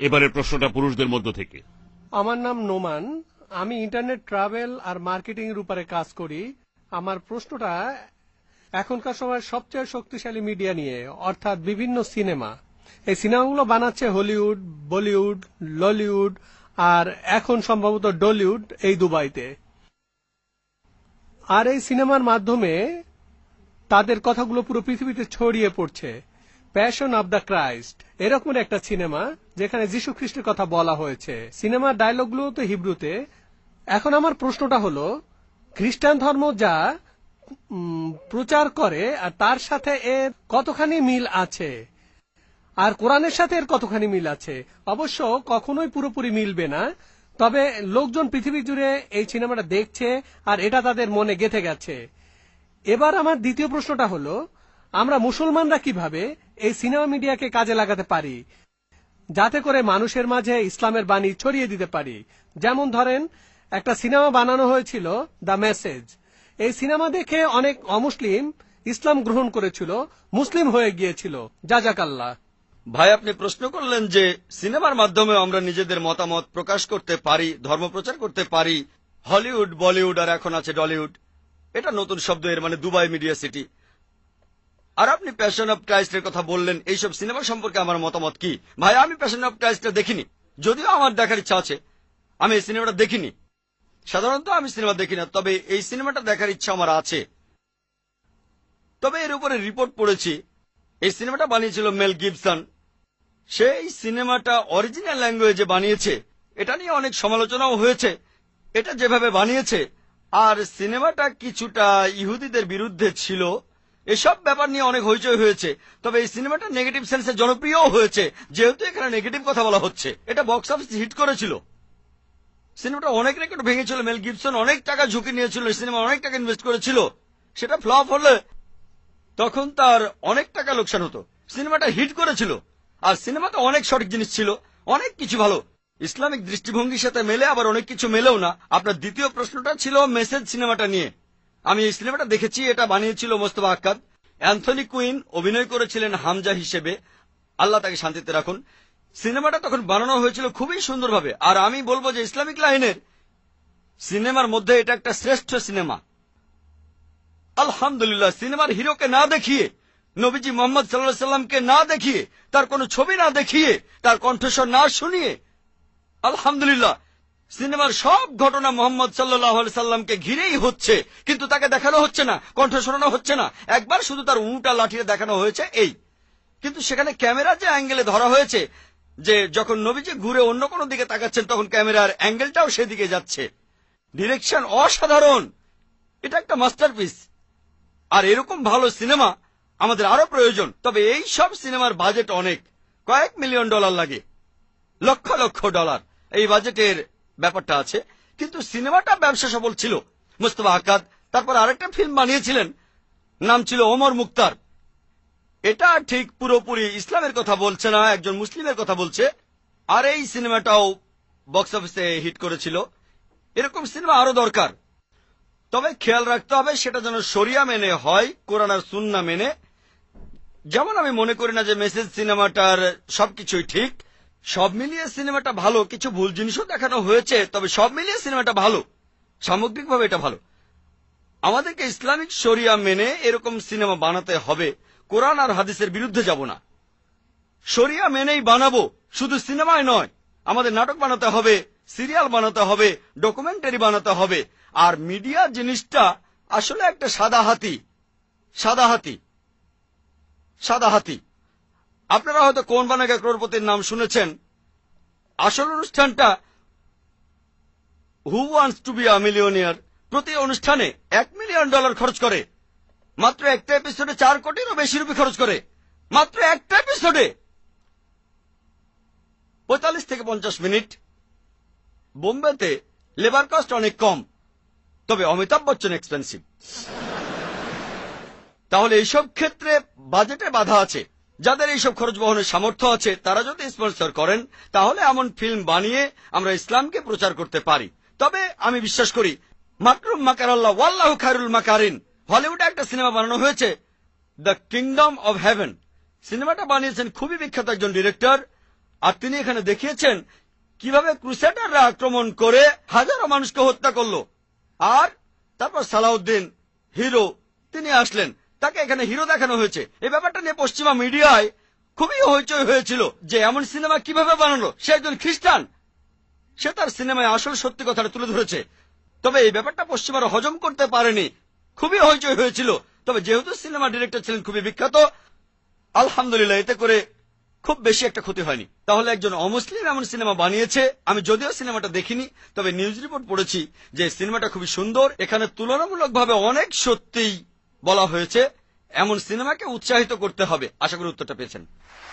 এবারের প্রশ্নটা পুরুষদের মধ্য থেকে। আমার নাম নোমান। আমি ইন্টারনেট ট্রাভেল আর মার্কেটিং এর উপরে কাজ করি। আমার প্রশ্নটা এখনকার সময় সবচেয়ে শক্তিশালী মিডিয়া নিয়ে, অর্থাৎ বিভিন্ন সিনেমা। এই সিনেমাগুলো বানাচ্ছে হলিউড, বলিউড, ললিউড আর এখন সম্ভবত ডলিউড এই দুবাইতে। আর এই সিনেমার মাধ্যমে তাদের কথাগুলো পুরো পৃথিবীতে ছড়িয়ে পড়ছে। প্যাশন অব দ্য ক্রাইস্ট এরকম একটা সিনেমা। যেখানে যীশু খ্রিস্টের কথা বলা হয়েছে। সিনেমার ডায়লগগুলো তো হিব্রুতে। এখন আমার প্রশ্নটা হলো, খ্রিস্টান ধর্ম যা প্রচার করে, আর তার সাথে এর কতখানি মিল আছে? আর কোরআনের সাথে এর কতখানি মিল আছে? অবশ্য কখনোই পুরোপুরি মিলবে না। তবে লোকজন পৃথিবী জুড়ে এই সিনেমাটা দেখছে, আর এটা তাদের মনে গেঁথে গেছে। এবার আমার দ্বিতীয় প্রশ্নটা হলো, আমরা মুসলমানরা কীভাবে এই সিনেমা মিডিয়াকে কাজে লাগাতে পারি? যাতে করে মানুষের মাঝে ইসলামের বাণী ছড়িয়ে দিতে পারি। যেমন ধরেন, একটা সিনেমা বানানো হয়েছিল, দ্য মেসেজ। এই সিনেমা দেখে অনেক অমুসলিম ইসলাম গ্রহণ করেছিল, মুসলিম হয়ে গিয়েছিল। জাজাকাল্লাহ। ভাই, আপনি প্রশ্ন করলেন যে, সিনেমার মাধ্যমে আমরা নিজেদের মতামত প্রকাশ করতে পারি, ধর্ম প্রচার করতে পারি। হলিউড, বলিউড, আর এখন আছে ডলিউড। এটা নতুন শব্দ, এর মানে দুবাই মিডিয়া সিটি। আর আপনি প্যাশন অফ ক্রাইস্টের কথা বললেন, এইসব সিনেমা সম্পর্কে আমার মতামত কি? ভাই, আমি প্যাশন অফ ক্রাইস্টটা দেখিনি। যদিও আমার দেখার ইচ্ছা আছে, আমি এই সিনেমাটা দেখিনি। সাধারণত আমি সিনেমা দেখি না, তবে এই সিনেমাটা দেখার ইচ্ছা আমার আছে। তবে এর উপরে রিপোর্ট পড়েছি, এই সিনেমাটা বানিয়েছিল মেল গিবসন সেই সিনেমাটা অরিজিনাল ল্যাঙ্গুয়েজে বানিয়েছে, এটা নিয়ে অনেক সমালোচনাও হয়েছে, এটা যেভাবে বানিয়েছে, আর সিনেমাটা কিছুটা ইহুদিদের বিরুদ্ধে ছিল এসব ব্যাপার নিয়ে অনেক হইচই হয়েছে। তবে এই সিনেমাটা নেগেটিভ সেন্সে জনপ্রিয় হয়েছে, যেহেতু এখানে নেগেটিভ কথা বলা হচ্ছে। এটা বক্স অফিস হিট করেছিল। সিনেমাটা অনেক রেকর্ড ভেঙেছিল। মেল গিবসন অনেক টাকা ঝুঁকি নিয়েছিল সিনেমা অনেক টাকা ইনভেস্ট করেছিল। সেটা ফ্লপ হলে তখন তার অনেক টাকা লোকসান হতো। সিনেমাটা হিট করেছিল। আর সিনেমাতে অনেক সঠিক জিনিস ছিল, অনেক কিছু ভালো। ইসলামিক দৃষ্টিভঙ্গির সাথে মেলে আবার অনেক কিছু মেলেও না। আপনার দ্বিতীয় প্রশ্নটা ছিল মেসেজ সিনেমাটা নিয়ে। আমি এই সিনেমাটা দেখেছি, এটা বানিয়েছিল মোস্তফা আক্কাদ। অ্যান্থনি কুইন অভিনয় করেছিলেন হামজা হিসেবে। আল্লাহ তাকে শান্তিতে রাখুন। সিনেমাটা তখন বানানো হয়েছিল খুবই সুন্দরভাবে। আর আমি বলব যে ইসলামিক লাইনের সিনেমার মধ্যে এটা একটা শ্রেষ্ঠ সিনেমা। আলহামদুলিল্লাহ, সিনেমার হিরোকে না দেখিয়ে, নবীজি মোহাম্মদ সাল্লাহ সাল্লামকে না দেখিয়ে, তার কোনো ছবি না দেখিয়ে, তার কণ্ঠস্বর না শুনিয়ে, আলহামদুলিল্লাহ সিনেমার সব ঘটনা মোহাম্মদ সাল্লাহ সাল্লামকে ঘিরেই হচ্ছে, কিন্তু তাকে দেখানো হচ্ছে না, কণ্ঠ শোনানো হচ্ছে না। একবার শুধু তার উঁটা লাঠিয়ে দেখানো হয়েছে, এই। কিন্তু সেখানে ক্যামেরা যে অ্যাঙ্গেলে ধরা হয়েছে, যে যখন নবীজি ঘুরে অন্য কোনো দিকে তাকাচ্ছেন, তখন ক্যামেরার অ্যাঙ্গেলটাও সেদিকে যাচ্ছে। ডিরেকশন অসাধারণ। এটা একটা মাস্টারপিস। আর এরকম ভালো সিনেমা আমাদের আরও প্রয়োজন, তবে এই সব সিনেমার বাজেট অনেক। কয়েক মিলিয়ন ডলার লাগে। লক্ষ লক্ষ ডলার। এই বাজেটের ব্যাপারটা আছে। কিন্তু সিনেমাটা ব্যবসা সফল ছিল। মুস্তফা আকাদ তারপর আরেকটা ফিল্ম বানিয়েছিলেন। নাম ছিল ওমর মুক্তার। এটা ঠিক পুরোপুরি ইসলামের কথা বলছে না, একজন মুসলিমের কথা বলছে। আর এই সিনেমাটাও বক্স অফিসে হিট করেছিল। এরকম সিনেমা আরও দরকার। তবে খেয়াল রাখতে হবে, সেটা যেন সরিয়া মেনে হয়, কোরআন আর সুন্না মেনে। যেমন আমি মনে করি না যে মেসেজ সিনেমাটার সবকিছুই ঠিক সব মিলিয়ে সিনেমাটা ভালো, কিছু ভুল জিনিসও দেখানো হয়েছে, তবে সব মিলিয়ে সিনেমাটা ভালো। সামগ্রিকভাবে এটা ভালো। আমাদেরকে ইসলামিক শরিয়া মেনে এরকম সিনেমা বানাতে হবে। কোরআন আর হাদিসের বিরুদ্ধে যাব না। শরিয়া মেনেই বানাবো, শুধু সিনেমায় নয়, আমাদের নাটক বানাতে হবে, সিরিয়াল বানাতে হবে, ডকুমেন্টারি বানাতে হবে, আর মিডিয়া জিনিসটা আসলে একটা সাদা হাতি সাদা হাতি সাদা হাতি। আপনারা হয়তো কোন বানাগা ক্রোরপতির নাম শুনেছেন। আসল অনুষ্ঠানটা who wants to be a millionaire প্রতি অনুষ্ঠানে এক মিলিয়ন ডলার খরচ করে। মাত্র একটা এপিসোডে চার কোটিরও বেশি রুপি খরচ করে। মাত্র একটা এপিসোডে পঁয়তাল্লিশ থেকে পঞ্চাশ মিনিট। বোম্বেতে লেবার কস্ট অনেক কম। তবে অমিতাভ বচ্চন এক্সপেন্সিভ তাহলে এইসব ক্ষেত্রে বাজেটে বাধা আছে। যাদের এইসব খরচ বহনের সামর্থ্য আছে, তারা যদি স্পন্সর করেন, তাহলে এমন ফিল্ম বানিয়ে আমরা ইসলামকে প্রচার করতে পারি। তবে আমি বিশ্বাস করি, মাকরুম মাকারাল্লাহ, ওয়াল্লাহ খায়রুল মাকারিন, হলিউডে একটা সিনেমা বানানো হয়েছে, দ্য কিংডম অব হেভেন। সিনেমাটা বানিয়েছেন খুবই বিখ্যাত একজন ডিরেক্টর, আর তিনি এখানে দেখিয়েছেন কীভাবে ক্রুসেডাররা আক্রমণ করে হাজারো মানুষকে হত্যা করল। আর তারপর সালাউদ্দিন, হিরো, তিনি আসলেন। তাকে এখানে হিরো দেখানো হয়েছে। এই ব্যাপারটা নিয়ে পশ্চিমা মিডিয়ায় খুবই হইচই হয়েছিল যে এমন সিনেমা কীভাবে বানালো, সে একজন খ্রিস্টান। সে তার সিনেমায় আসল সত্যি কথাটা তুলে ধরেছে। তবে এই ব্যাপারটা পশ্চিমারা হজম করতে পারেনি। খুবই হইচই হয়েছিল। তবে যেহেতু সিনেমা ডিরেক্টর ছিলেন খুবই বিখ্যাত, আলহামদুলিল্লাহ, এতে করে খুব বেশি একটা ক্ষতি হয়নি। তাহলে একজন অমুসলিম এমন সিনেমা বানিয়েছে, আমি যদিও সিনেমাটা দেখিনি, তবে নিউজ রিপোর্ট পড়েছি যে সিনেমাটা খুবই সুন্দর, এখানে তুলনামূলকভাবে অনেক সত্যিই বলা হয়েছে এমন সিনেমাকে উৎসাহিত করতে হবে। আশা করি উত্তরটা পেয়েছেন।